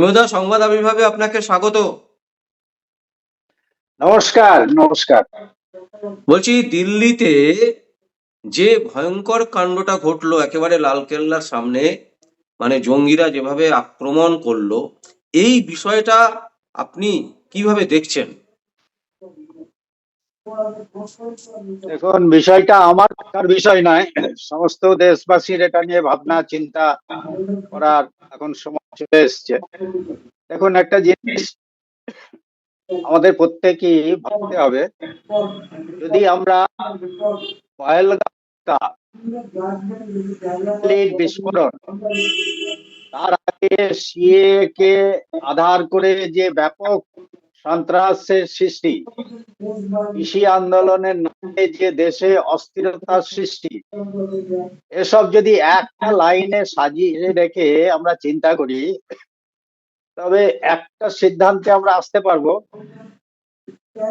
ধর্মদা সংবাদ আবির্ভাবে আপনাকে স্বাগত। নমস্কার নমস্কার। বলছি দিল্লিতে যে ভয়ঙ্কর কাণ্ডটা ঘটলো একেবারে লালকেল্লার সামনে মানে জঙ্গিরা যেভাবে আক্রমণ করল এই বিষয়টা আপনি কীভাবে দেখছেন? এখন বিষয়টা আমার দেখার বিষয় নয়। সমস্ত দেশবাসীর এটা নিয়ে ভাবনা চিন্তা করার এখন সময় চলে এসছে। এখন একটা জিনিস আমাদের প্রত্যেকেই ভাবতে হবে, যদি আমরা বিস্ফোরণ, তার আগে সিএ কে আধার করে যে ব্যাপক সন্ত্রাসের সৃষ্টি। কৃষি আন্দোলনের নামে যে দেশে অস্থিরতার সৃষ্টি, এসব যদি একটা লাইনে সাজিয়ে রেখে আমরা চিন্তা করি, তবে একটা সিদ্ধান্তে আমরা আসতে পারব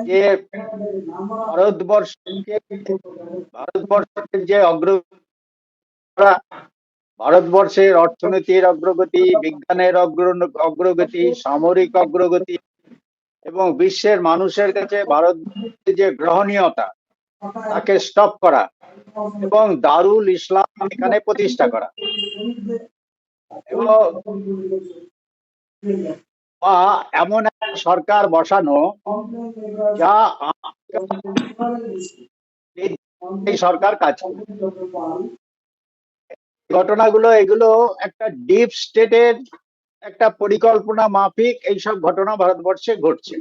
যে ভারতবর্ষকে, ভারতবর্ষের যে অগ্র ভারতবর্ষের অর্থনীতির অগ্রগতি, বিজ্ঞানের অগ্র- অগ্রগতি, সামরিক অগ্রগতি এবং বিশ্বের মানুষের কাছে ভারতের যে গ্রহণীয়তা, তাকে স্টপ করা এবং দারুল ইসলাম এখানে প্রতিষ্ঠা করা। এবং বা এমন একটা সরকার বসানো, যা এই সরকার কাজ ঘটনাগুলো, এগুলো একটা ডিপ স্টেটের একটা পরিকল্পনা মাফিক এইসব ঘটনা ভারতবর্ষে ঘটছে।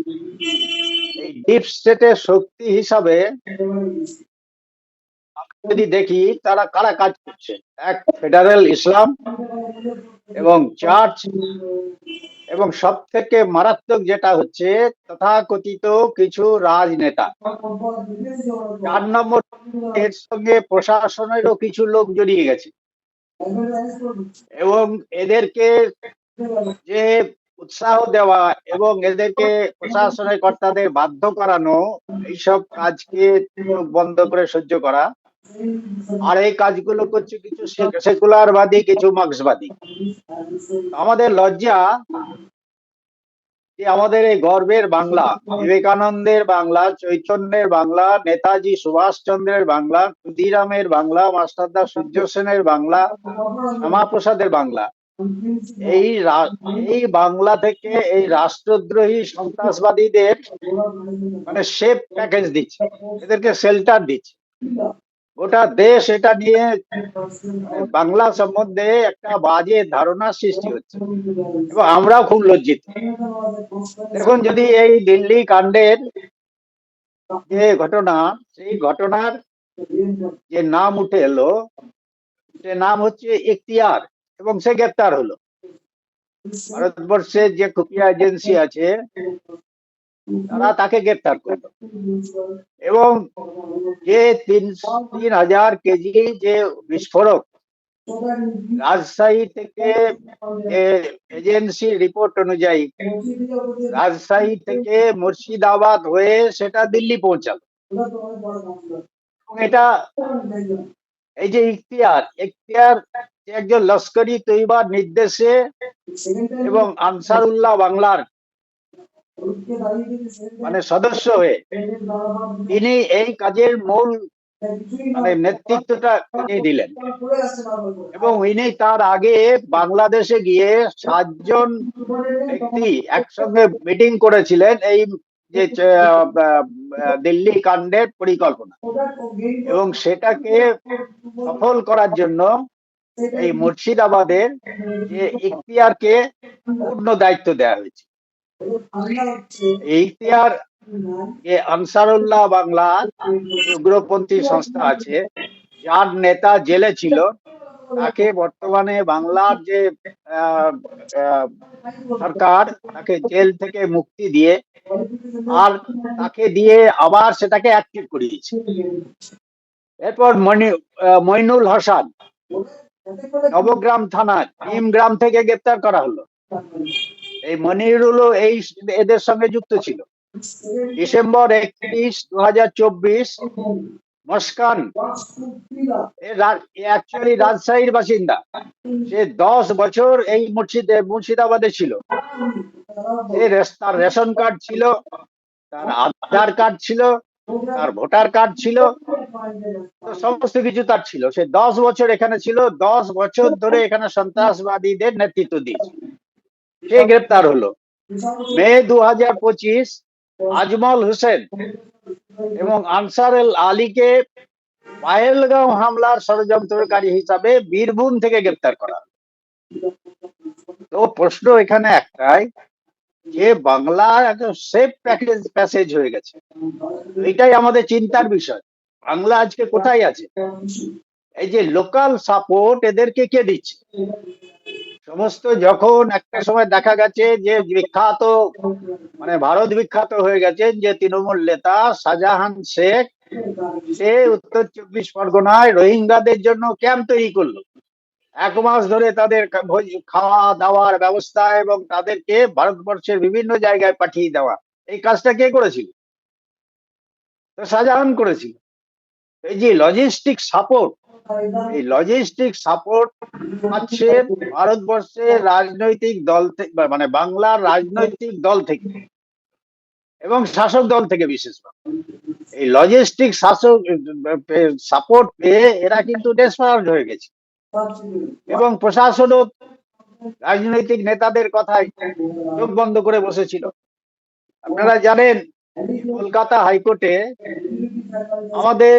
ডিপ স্টেটের শক্তি হিসাবে যদি দেখি, তারা কারা কাজ করছে? এক ফেডারেল ইসলাম এবং চার্চ এবং সব থেকে মারাত্মক যেটা হচ্ছে, তথাকথিত কিছু রাজনেতা। চার নম্বর এর সঙ্গে প্রশাসনেরও কিছু লোক জড়িয়ে গেছে। এবং এদেরকে যে উৎসাহ দেওয়া এবং এদেরকে প্রশাসনের কর্তাদের বাধ্য করানো, এইসব কাজকে বন্ধ করে সহ্য করা। আর এই কাজগুলো করছে কিছু সেকুলারবাদী কিছু মার্ক্সবাদী আমাদের লজ্জা যে আমাদের এই গর্বের বাংলা, বিবেকানন্দের বাংলা, চৈতন্যের বাংলা, নেতাজি সুভাষচন্দ্রের বাংলা, ক্ষুদিরামের বাংলা, মাস্টারদা সূর্য সেনের বাংলা, শ্যামাপ্রসাদের বাংলা। এই এই বাংলা থেকে এই রাষ্ট্রদ্রোহী সন্ত্রাসবাদীদের মানে সেফ প্যাকেজ দিচ্ছে। এদেরকে শেল্টার দিচ্ছে। গোটা দেশ এটা নিয়ে বাংলা সম্বন্ধে একটা বাজে ধারণা সৃষ্টি হচ্ছে। এবং আমরাও খুব লজ্জিত। দেখুন, যদি এই দিল্লি কাণ্ডের যে ঘটনা, সেই ঘটনার যে নাম উঠে এলো, সে নাম হচ্ছে ইখতিয়ার এবং সে গ্রেপ্তার হলো। ভারতবর্ষের যে খুফিয়া এজেন্সি আছে, তারা তাকে গ্রেপ্তার করল। এবং যে তিন তিন হাজার কেজি যে বিস্ফোরক রাজশাহী থেকে এজেন্সি রিপোর্ট অনুযায়ী রাজশাহী থেকে মুর্শিদাবাদ হয়ে সেটা দিল্লি পৌঁছালো। এটা এই যে ইখতিয়ার ইখতিয়ার একজন লস্করি তৈবার নির্দেশে এবং আনসারুল্লাহ বাংলার মানে সদস্য হয়ে তিনি এই কাজের মূল মানে নেতৃত্বটা তিনি দিলেন। এবং ইনি তার আগে বাংলাদেশে গিয়ে সাতজন ব্যক্তি একসঙ্গে মিটিং করেছিলেন এই যে দিল্লি কাণ্ডের পরিকল্পনা। এবং সেটাকে সফল করার জন্য এই মুর্শিদাবাদের যে ইখতিয়ারকে পূর্ণ দায়িত্ব দেওয়া হয়েছে। ইখতিয়ার যে আনসারুল্লাহ বাংলা উগ্রপন্থী সংস্থা আছে, যার নেতা জেলে ছিল, তাকে বর্তমানে বাংলার যে সরকার, তাকে জেল থেকে মুক্তি দিয়ে আর তাকে দিয়ে আবার সেটাকে অ্যাক্টিভ করিয়েছে। এরপর মনি মইনুল হাসান নবগ্রাম থানার গ্রাম থেকে গ্রেপ্তার করা হলো। এই মনিরুলও এই এদের সঙ্গে যুক্ত ছিল। ডিসেম্বর একত্রিশ দু হাজার চব্বিশ, মুস্কান অ্যাকচুয়ালি রাজশাহীর বাসিন্দা। সে দশ বছর এই মুর্শিদে, মুর্শিদাবাদে ছিল। তার রেশন কার্ড ছিল, তার আধার কার্ড ছিল তার ভোটার কার্ড ছিল। সমস্ত কিছু তার ছিল। সে দশ বছর এখানে ছিল, দশ বছর ধরে এখানে সন্ত্রাসবাদীদের নেতৃত্ব দিয়েছে। সে গ্রেপ্তার হলো। মে দু হাজার পঁচিশ, আজমল হোসেন এবং আনসার আল আলীকে পায়েলগাঁও হামলার ষড়যন্ত্রকারী হিসাবে বীরভূম থেকে গ্রেপ্তার করা। তো প্রশ্ন এখানে একটাই যে বাংলা একটা সেফ প্যাকেজ প্যাসেজ হয়ে গেছে। এটাই আমাদের চিন্তার বিষয়। বাংলা আজকে কোথায় আছে? এই যে লোকাল সাপোর্ট এদেরকে কে দিচ্ছে? সমস্ত যখন একটা সময় দেখা গেছে যে বিখ্যাত মানে ভারত বিখ্যাত হয়ে গেছেন যে তৃণমূল নেতা শাহজাহান শেখ, সে উত্তর চব্বিশ পরগনায় রোহিঙ্গাদের জন্য ক্যাম্প তৈরি করল। এক মাস ধরে তাদের খাওয়া দাওয়ার ব্যবস্থা এবং তাদেরকে ভারতবর্ষের বিভিন্ন জায়গায় পাঠিয়ে দেওয়া। এই কাজটা কে করেছিল? শাহজাহান করেছিল। এই যে লজিস্টিক সাপোর্ট এই লজিস্টিক সাপোর্ট পাচ্ছে ভারতবর্ষের রাজনৈতিক দল থেকে মানে বাংলার রাজনৈতিক দল থেকে এবং শাসক দল থেকে বিশেষ করে। এই লজিস্টিক শাসক সাপোর্ট পেয়ে এরা কিন্তু ডেসপারেট হয়ে গেছে। এবং প্রশাসনও রাজনৈতিক নেতাদের কথায় চোখ বন্ধ করে বসেছিল। আপনারা জানেন, কলকাতা হাইকোর্টে আমাদের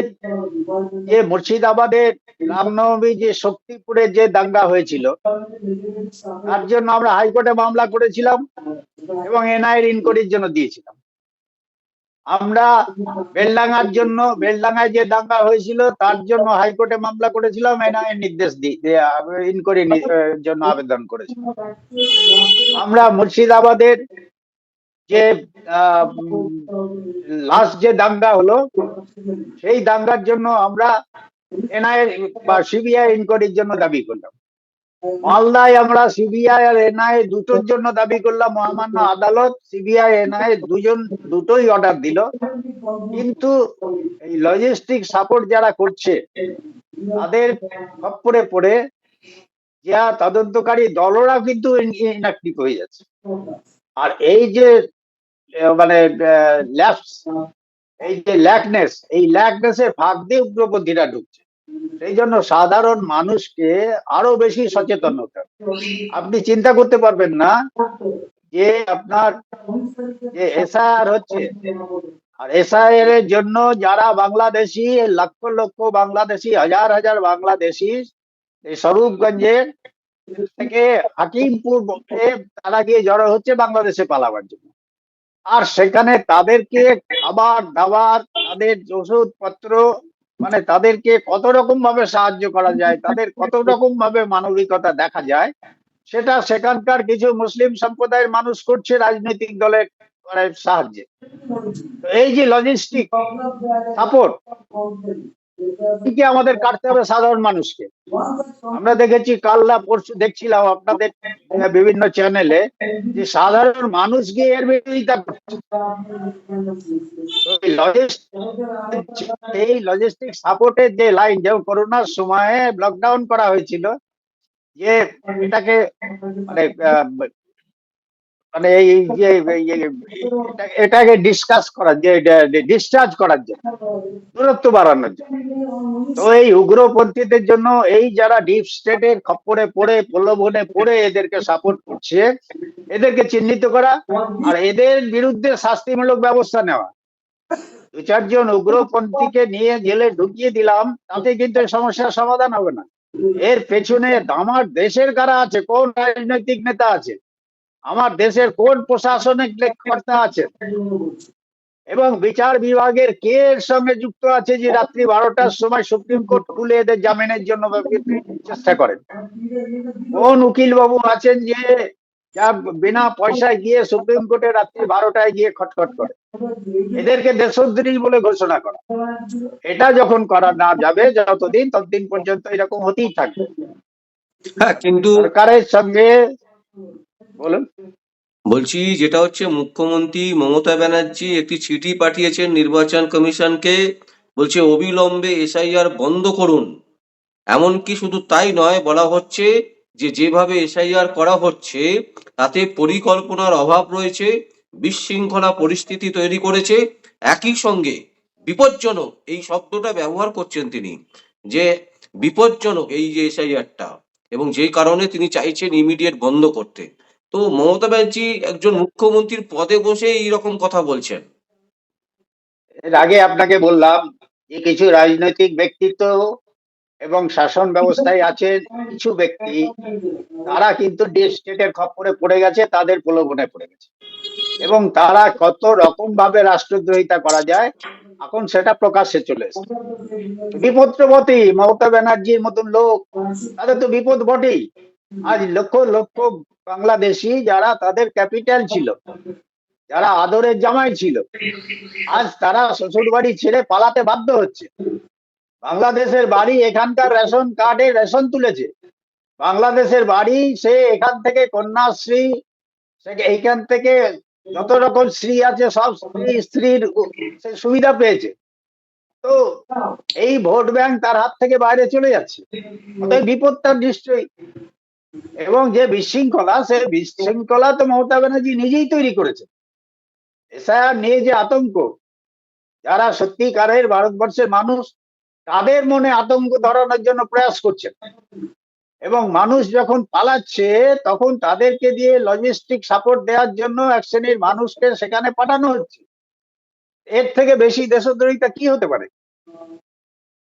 যে মুর্শিদাবাদের রামনবমী যে শক্তিপুরে যে দাঙ্গা হয়েছিল, তার জন্য আমরা হাইকোর্টে মামলা করেছিলাম এবং এনআইএর ইনকোয়ারির জন্য দিয়েছিলাম। আমরা বেলডাঙ্গার জন্য, বেলডাঙ্গায় যে দাঙ্গা হয়েছিল, তার জন্য হাইকোর্টে মামলা করেছিলাম এনআইএর নির্দেশ দিয়ে ইনকোয়ারি জন্য আবেদন করেছিলাম আমরা মুর্শিদাবাদের যে লাস্ট যে দাঙ্গা হলো, সেই দাঙ্গার জন্য আমরা এনআইএ বা সিবিআই ইনকোয়ারির জন্য দাবি করলাম। মালদায় আমরা সিবিআই আর এনআইএ দুটোর জন্য দাবি করলাম, মহামান্য আদালত সিবিআই এনআইএ দুজন, দুটোই অর্ডার দিল। কিন্তু এই লজিস্টিক সাপোর্ট যারা করছে, তাদের খপ্পরে পড়ে যা তদন্তকারী দলরা কিন্তু ইনঅ্যাক্টিভ হয়ে যাচ্ছে। আর এই যে মানে ল্যাপস এই যে ল্যাকনেস এই ল্যাকনেসের ফাঁক দিয়ে উগ্রপন্থীরা ঢুকছে। সেই জন্য সাধারণ মানুষকে আরও বেশি সচেতন হতে আপনি চিন্তা করতে পারবেন না যে আপনার যে এসআইআর হচ্ছে, আর এসআইআর এর জন্য যারা বাংলাদেশি, লক্ষ লক্ষ বাংলাদেশি, হাজার হাজার বাংলাদেশি, এই স্বরূপগঞ্জের থেকে হাকিমপুর তারা গিয়ে জড়ো হচ্ছে বাংলাদেশে পালাবার জন্য। আর সেখানে তাদেরকে খাবার দাবার, তাদের ওষুধপত্র মানে তাদেরকে কত রকম ভাবে সাহায্য করা যায়, তাদের কত রকম ভাবে মানবিকতা দেখা যায়, সেটা সেখানকার কিছু মুসলিম সম্প্রদায়ের মানুষ করছে রাজনৈতিক দলের সাহায্যে। এই যে লজিস্টিক সাপোর্ট আমাদের কাটতে হবে সাধারণ মানুষকে। আমরা দেখেছি কাল্লা পরশু দেখছিলাম আপনাদের বিভিন্ন চ্যানেলে যে সাধারণ মানুষ গিয়ে এর বিরোধিতা এই লজিস্টিক সাপোর্টের যে লাইন যেমন করোনার সময়ে লকডাউন করা হয়েছিল, যে এটাকে মানে মানে এই যে এটাকে ডিসকাস করার যে ডিসচার্জ করার জন্য, দূরত্ব বাড়ানোর জন্য। তো এই উগ্রপন্থীদের জন্য এই যারা ডিপ স্টেটের খপ্পরে পড়ে, প্রলোভনে পড়ে এদেরকে সাপোর্ট করছে, এদেরকে চিহ্নিত করা আর এদের বিরুদ্ধে শাস্তিমূলক ব্যবস্থা নেওয়া। দু চারজন উগ্রপন্থীকে নিয়ে জেলে ঢুকিয়ে দিলাম, তাতে কিন্তু সমস্যার সমাধান হবে না। এর পেছনে আমার দেশের কারা আছে, কোন রাজনৈতিক নেতা আছে? আমার দেশের কোন প্রশাসনিক কর্তা আছে? এবং বিচার বিভাগের কে এর সঙ্গে যুক্ত আছে যে রাত্রি বারোটার সময় সুপ্রিম কোর্ট খুলে এদের জামিনের জন্য চেষ্টা করেন? কোন উকিল বাবু আছেন যে যা বিনা পয়সায় গিয়ে সুপ্রিম কোর্টে রাত্রি বারোটায় গিয়ে খটখট করে? এদেরকে দেশদ্রোহী বলে ঘোষণা করা। এটা যখন করা না যাবে যতদিন ততদিন পর্যন্ত এরকম হতেই থাকবে। হ্যাঁ কিন্তু সরকারের সঙ্গে বলুন। বলছি, যেটা হচ্ছে মুখ্যমন্ত্রী মমতা ব্যানার্জি একটি চিঠি পাঠিয়েছেন নির্বাচন কমিশনকে, বলছে, অবিলম্বে এসআইআর বন্ধ করুন। এমনকি শুধু তাই নয়, বলা হচ্ছে যে, যেভাবে এসআইআর করা হচ্ছে, তাতে পরিকল্পনার অভাব রয়েছে, বিশৃঙ্খলা পরিস্থিতি তৈরি করেছে। একই সঙ্গে বিপজ্জনক এই শব্দটা ব্যবহার করছেন তিনি, যে বিপজ্জনক এই যে এসআইআরটা, এবং যেই কারণে তিনি চাইছেন ইমিডিয়েট বন্ধ করতে। তো মমতা ব্যানার্জি একজন মুখ্যমন্ত্রীর পদে বসে এইরকম কথা বলছেন। এর আগে আপনাকে বললাম যে কিছু রাজনৈতিক ব্যক্তিত্ব এবং শাসন ব্যবস্থায় আছে কিছু ব্যক্তি, তারা কিন্তু স্টেটের খপ্পরে পড়ে গেছে, তাদের প্রলোভনে পড়ে গেছে। এবং তারা কত রকম ভাবে রাষ্ট্রদ্রোহিতা করা যায়, এখন সেটা প্রকাশ্যে চলে এসেছে। বিপত্রবতী মমতা ব্যানার্জির মতন লোক, তাদের তো বিপদ বটেই। আজ লক্ষ লক্ষ বাংলাদেশি যারা তাদের ক্যাপিটাল ছিল, যারা আদরের জামাই ছিল, আজ তারা শ্বশুর বাড়ি ছেড়ে পালাতে বাধ্য হচ্ছে। বাংলাদেশের বাড়ি এখানকার রেশন কার্ডে রেশন তুলেছে। বাংলাদেশের বাড়ি সে এখান থেকে কন্যাশ্রী এইখান থেকে যত রকম স্ত্রী আছে, সব স্ত্রী, স্ত্রীর সে সুবিধা পেয়েছে। তো এই ভোট ব্যাংক তার হাত থেকে বাইরে চলে যাচ্ছে। বিপদটা নিশ্চয়ই এবং যে বিশৃঙ্খলা, সে বিশৃঙ্খলা তো মমতা ব্যানার্জি নিজেই তৈরি করেছে এসআইআর নিয়ে যে আতঙ্ক, যারা সত্যিকারের ভারতবর্ষের মানুষ, তাদের মনে আতঙ্ক ধরানোর জন্য প্রয়াস করছেন। এবং মানুষ যখন পালাচ্ছে, তখন তাদেরকে দিয়ে লজিস্টিক সাপোর্ট দেওয়ার জন্য এক শ্রেণির মানুষকে সেখানে পাঠানো হচ্ছে। এর থেকে বেশি দেশদ্রোহিতা কি হতে পারে?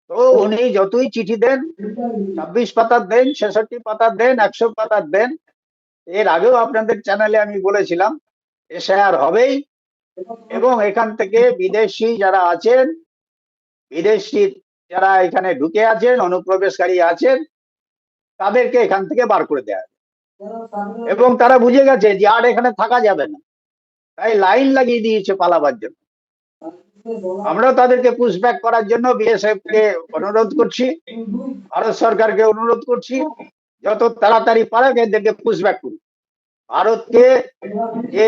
তো উনি যতই চিঠি দেন ছাব্বিশ পাতার দেন ছেষট্টি পাতার দেন একশো পাতার দেন এর আগেও আপনাদের চ্যানেলে আমি বলেছিলাম এসআইআর হবেই। এবং এখান থেকে বিদেশি যারা আছেন বিদেশি যারা এখানে ঢুকে আছেন অনুপ্রবেশকারী আছেন তাদেরকে এখান থেকে বার করে দেওয়া এবং তারা বুঝে গেছে যে আর এখানে থাকা যাবে না। তাই লাইন লাগিয়ে দিয়েছে পালাবার জন্য। আমরাও তাদেরকে পুশব্যাক করার জন্য বিএসএফ কে অনুরোধ করছি, ভারত সরকারকে অনুরোধ করছি, যত তাড়াতাড়ি পারে এদেরকে পুশব্যাক করুন ভারতকে যে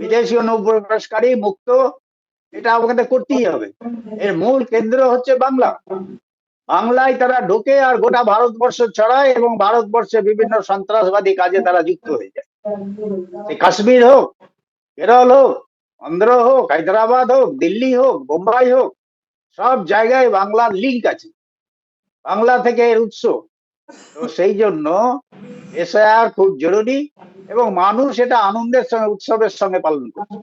বিদেশি অনুপ্রবেশকারী মুক্ত, এটা আমাদের করতেই হবে। এর মূল কেন্দ্র হচ্ছে বাংলা। বাংলায় তারা ঢোকে আর গোটা ভারতবর্ষ ছড়ায় এবং ভারতবর্ষে বিভিন্ন সন্ত্রাসবাদী কাজে তারা যুক্ত হয়ে যায়। কাশ্মীর হোক, কেরল হোক অন্ধ্র হোক, হায়দ্রাবাদ হোক, দিল্লি হোক, বোম্বাই হোক, সব জায়গায় বাংলার লিঙ্ক আছে। বাংলা থেকে এর উৎস। তো সেই জন্য এসআইআর খুব জরুরি এবং মানুষ এটা আনন্দের সঙ্গে, উৎসবের সঙ্গে পালন করছে।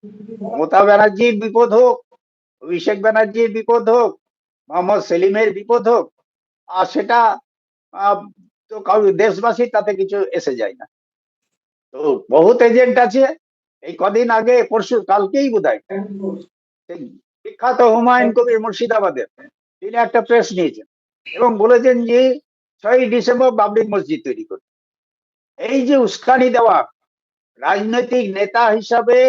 মমতা ব্যানার্জির বিপদ হোক, অভিষেক ব্যানার্জির বিপদ হোক, মোহাম্মদ সেলিমের বিপদ হোক, আর সেটা তো দেশবাসী তাতে কিছু এসে যায় না। তো বহুত এজেন্ট আছে এই কদিন আগে পরশু, কালকেই বোধ হয় বিখ্যাত হুমায়ুন কবির মুর্শিদাবাদের তিনি একটা প্রেস নিয়েছেন এবং বলেছেন যে ছয় ডিসেম্বর বাবরি মসজিদ তৈরি করবে এই যে উস্কানি দেওয়া, রাজনৈতিক নেতা হিসাবে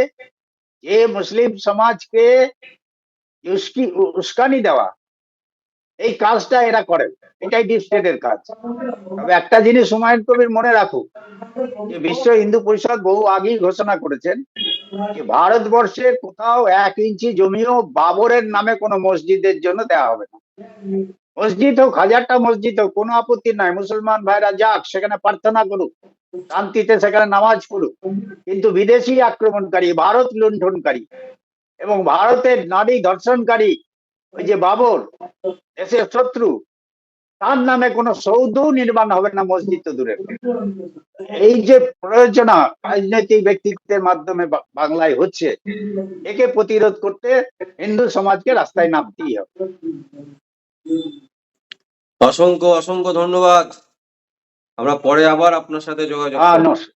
যে মুসলিম সমাজকে উস্কি- উস্কানি দেওয়া এই কাজটা এরা করে। এটাই ডিপ স্টেটের কাজ। তবে একটা জিনিস হুমায়ুন কবির মনে রাখুক, যে বিশ্ব হিন্দু পরিষদ বহু আগেই ঘোষণা করেছেন যে ভারতবর্ষে কোথাও এক ইঞ্চি জমিও বাবরের নামে কোনো মসজিদের জন্য দেওয়া হবে না। মসজিদ হোক, হাজারটা মসজিদ হোক, কোনো আপত্তি নাই। মুসলমান ভাইরা যাক, সেখানে প্রার্থনা করুক, শান্তিতে সেখানে নামাজ পড়ুক। কিন্তু বিদেশি আক্রমণকারী, ভারত লুণ্ঠনকারী এবং ভারতের নারী ধর্ষণকারী ওই যে বাবর দেশের শত্রু তার নামে কোনো সৌধ নির্মাণ হবে না মসজিদ তো দূরে এই যে প্রয়োজনা রাজনৈতিক ব্যক্তিত্বের মাধ্যমে বাংলায় হচ্ছে একে প্রতিরোধ করতে হিন্দু সমাজকে রাস্তায় নামতেই হবে। অসংখ্য অসংখ্য ধন্যবাদ। আমরা পরে আবার আপনার সাথে যোগাযোগ নমস্কার।